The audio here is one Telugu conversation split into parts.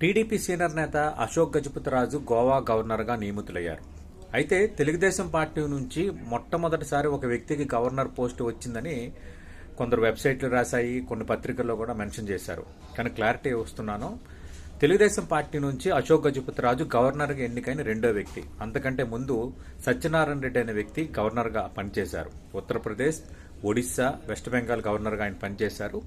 టీడీపీ సీనియర్ నేత అశోక్ గజపతిరాజు గోవా గవర్నర్గా నియమితులయ్యారు. అయితే తెలుగుదేశం పార్టీ నుంచి మొట్టమొదటిసారి ఒక వ్యక్తికి గవర్నర్ పోస్టు వచ్చిందని కొందరు వెబ్సైట్లు రాశాయి కొన్ని పత్రికల్లో కూడా మెన్షన్ చేశారు. కానీ క్లారిటీ వస్తున్నాను. తెలుగుదేశం పార్టీ నుంచి అశోక్ గజపతిరాజు గవర్నర్గా ఎన్నికైన రెండో వ్యక్తి. అంతకంటే ముందు సత్యనారాయణ రెడ్డి అనే వ్యక్తి గవర్నర్గా పనిచేశారు. ఉత్తరప్రదేశ్ ఒడిశా వెస్ట్ బెంగాల్ గవర్నర్గా ఆయన పనిచేశారు.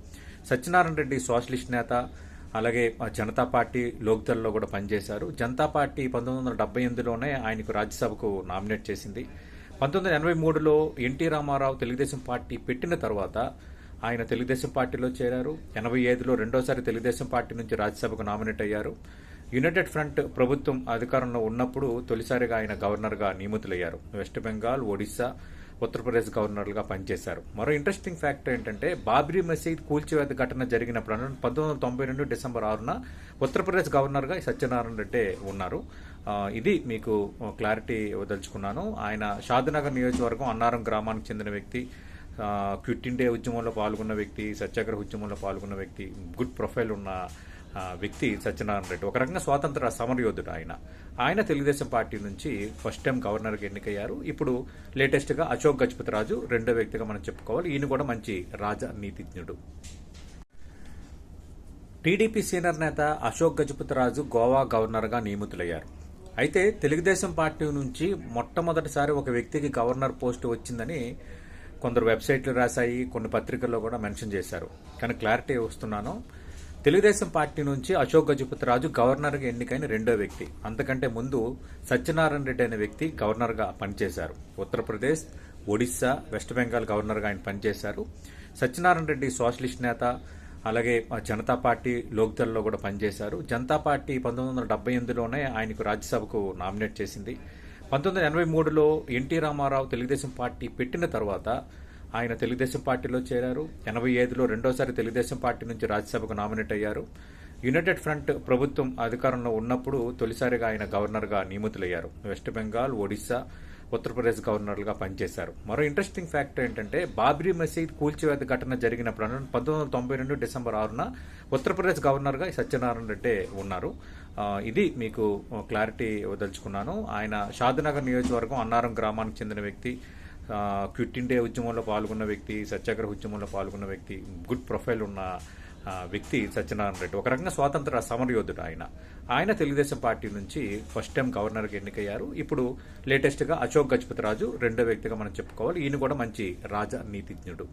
సత్యనారాయణ రెడ్డి సోషలిస్ట్ నేత. అలాగే జనతా పార్టీ లోక్దల్లో కూడా పనిచేశారు. జనతా పార్టీ పంతొమ్మిది వందల డెబ్బై ఎనిమిదిలోనే ఆయనకు రాజ్యసభకు నామినేట్ చేసింది. పంతొమ్మిది వందల ఎనభై మూడులో ఎన్టీ రామారావు తెలుగుదేశం పార్టీ పెట్టిన తర్వాత ఆయన తెలుగుదేశం పార్టీలో చేరారు. ఎనభై ఐదులో రెండోసారి తెలుగుదేశం పార్టీ నుంచి రాజ్యసభకు నామినేట్ అయ్యారు. యునైటెడ్ ఫ్రంట్ ప్రభుత్వం అధికారంలో ఉన్నప్పుడు తొలిసారిగా ఆయన గవర్నర్గా నియమితులయ్యారు. వెస్ట్ బెంగాల్ ఒడిశా ఉత్తరప్రదేశ్ గవర్నర్లుగా పనిచేశారు. మరో ఇంట్రెస్టింగ్ ఫ్యాక్ట్ ఏంటంటే బాబ్రీ మసీద్ కూల్చివేత ఘటన జరిగినప్పుడు పంతొమ్మిది వందల తొంభై రెండు డిసెంబర్ ఆరున ఉత్తరప్రదేశ్ గవర్నర్గా సత్యనారాయణ రెడ్డి ఉన్నారు. ఇది మీకు క్లారిటీ ఇవ్వదలుచుకున్నాను. ఆయన షాద్నగర్ నియోజకవర్గం అన్నారం గ్రామానికి చెందిన వ్యక్తి క్విట్ ఇండియా ఉద్యమంలో పాల్గొన్న వ్యక్తి సత్యాగ్రహ ఉద్యమంలో పాల్గొన్న వ్యక్తి గుడ్ ప్రొఫైల్ ఉన్న వ్యక్తి సత్యనారాయణ రెడ్డి. ఒక రకంగా స్వాతంత్ర సమరయోధుడు ఆయన. ఆయన తెలుగుదేశం పార్టీ నుంచి ఫస్ట్ టైం గవర్నర్గా ఎన్నికయ్యారు. ఇప్పుడు లేటెస్ట్గా అశోక్ గజపతి రాజు రెండో వ్యక్తిగా మనం చెప్పుకోవాలి. ఈయన కూడా మంచి రాజనీతిజ్ఞుడు. టీడీపీ సీనియర్ నేత అశోక్ గజపతి రాజు గోవా గవర్నర్గా నియమితులయ్యారు. అయితే తెలుగుదేశం పార్టీ నుంచి మొట్టమొదటిసారి ఒక వ్యక్తికి గవర్నర్ పోస్టు వచ్చిందని కొందరు వెబ్సైట్లు రాశాయి కొన్ని పత్రికల్లో కూడా మెన్షన్ చేశారు. కానీ క్లారిటీ వస్తున్నాను. తెలుగుదేశం పార్టీ నుంచి అశోక్ గజపతిరాజు గవర్నర్గా ఎన్నికైన రెండో వ్యక్తి. అంతకంటే ముందు సత్యనారాయణ రెడ్డి అనే వ్యక్తి గవర్నర్గా పనిచేశారు. ఉత్తరప్రదేశ్ ఒడిశా వెస్ట్ బెంగాల్ గవర్నర్గా ఆయన పనిచేశారు. సత్యనారాయణ రెడ్డి సోషలిస్ట్ నేత అలాగే జనతా పార్టీ లోక్దల్లో కూడా పనిచేశారు. జనతా పార్టీ పంతొమ్మిది వందల డెబ్బై ఎనిమిదిలోనే ఆయనకు రాజ్యసభకు నామినేట్ చేసింది. పంతొమ్మిది వందల ఎనభై మూడులో ఎన్టీ రామారావు తెలుగుదేశం పార్టీ పెట్టిన తర్వాత ఆయన తెలుగుదేశం పార్టీలో చేరారు. ఎనభై ఐదులో రెండోసారి తెలుగుదేశం పార్టీ నుంచి రాజ్యసభకు నామినేట్ అయ్యారు. యునైటెడ్ ఫ్రంట్ ప్రభుత్వం అధికారంలో ఉన్నప్పుడు తొలిసారిగా ఆయన గవర్నర్గా నియమితులయ్యారు. వెస్ట్ బెంగాల్ ఒడిశా ఉత్తరప్రదేశ్ గవర్నర్లుగా పనిచేశారు. మరో ఇంట్రెస్టింగ్ ఫ్యాక్ట్ ఏంటంటే బాబ్రీ మసీద్ కూల్చివేత ఘటన జరిగినప్పుడు పంతొమ్మిది వందల తొంభై రెండు డిసెంబర్ ఆరున ఉత్తరప్రదేశ్ గవర్నర్గా సత్యనారాయణ రెడ్డి ఉన్నారు. ఇది మీకు క్లారిటీ వదలుచుకున్నాను ఆయన షాద్నగర్ నియోజకవర్గం అన్నారం గ్రామానికి చెందిన వ్యక్తి. క్విట్ ఇండియా ఉద్యమంలో పాల్గొన్న వ్యక్తి సత్యాగ్రహ ఉద్యమంలో పాల్గొన్న వ్యక్తి గుడ్ ప్రొఫైల్ ఉన్న వ్యక్తి సత్యనారాయణ రెడ్డి. ఒక రకంగా స్వాతంత్ర సమరయోధుడు ఆయన. ఆయన తెలుగుదేశం పార్టీ నుంచి ఫస్ట్ టైం గవర్నర్గా ఎన్నికయ్యారు. ఇప్పుడు లేటెస్ట్గా అశోక్ గజపతి రాజు రెండో వ్యక్తిగా మనం చెప్పుకోవాలి. ఈయన కూడా మంచి రాజనీతిజ్ఞుడు.